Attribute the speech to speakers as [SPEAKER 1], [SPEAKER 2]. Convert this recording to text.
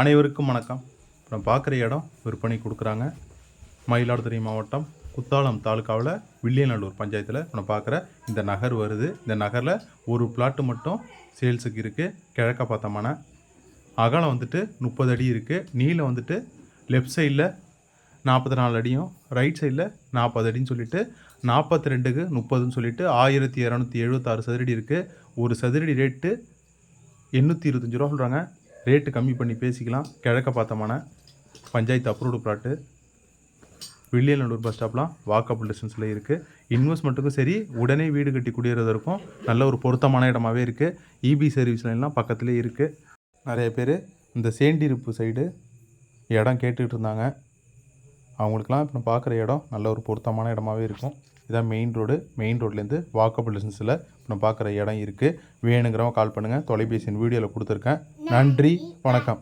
[SPEAKER 1] அனைவருக்கும் வணக்கம். நான் பார்க்குற இடம் விற்பனை கொடுக்குறாங்க. மயிலாடுதுறை மாவட்டம் குத்தாலம் தாலுக்காவில் வில்லியநல்லூர் பஞ்சாயத்தில் இப்போ பார்க்குற இந்த நகர் வருது. இந்த நகரில் ஒரு பிளாட்டு மட்டும் சேல்ஸுக்கு இருக்குது கிழக்க பார்த்தமான அகலம் வந்துட்டு முப்பது அடி இருக்குது நீளம் வந்துட்டு லெஃப்ட் சைடில் நாற்பத்தி நாலு அடியும் ரைட் சைடில் நாற்பது அடின்னு சொல்லிட்டு நாற்பத்தி ரெண்டுக்கு முப்பதுன்னு சொல்லிட்டு ஆயிரத்தி இரநூத்தி எழுபத்தாறு சதுரடி இருக்குது ஒரு சதுரடி ரேட்டு எண்ணூற்றி இருபத்தஞ்சி ரூபா சொல்கிறாங்க ரேட்டு கம்மி பண்ணி பேசிக்கலாம். கிழக்க பார்த்தமான panchayat approved plot Villiyanallur bus ஸ்டாப்லாம் walkable டிஸ்டன்ஸில் இருக்குது இன்வெஸ்ட்மெண்ட்டுக்கும் சரி உடனே வீடு கட்டி குடியேறதற்கும் நல்ல ஒரு பொருத்தமான இடமாவே இருக்குது இபி சர்வீஸ் லைன்லாம் பக்கத்துலேயே இருக்குது நிறைய பேர் இந்த சேண்டிருப்பு சைடு இடம் கேட்டுக்கிட்டு இருந்தாங்க. அவங்களுக்கெல்லாம் இப்போ பார்க்குற இடம் நல்ல ஒரு பொருத்தமான இடமாவே இருக்கும். இதான் மெயின் ரோடு மெயின் ரோட்லேருந்து வாக்கபிள் டிஸ்டன்ஸில் இப்போ நான் பார்க்குற இடம் இருக்குது வேணுங்கிறவங்க கால் பண்ணுங்கள் தொலைபேசி வீடியோவில் கொடுத்துருக்கேன். நன்றி. வணக்கம்.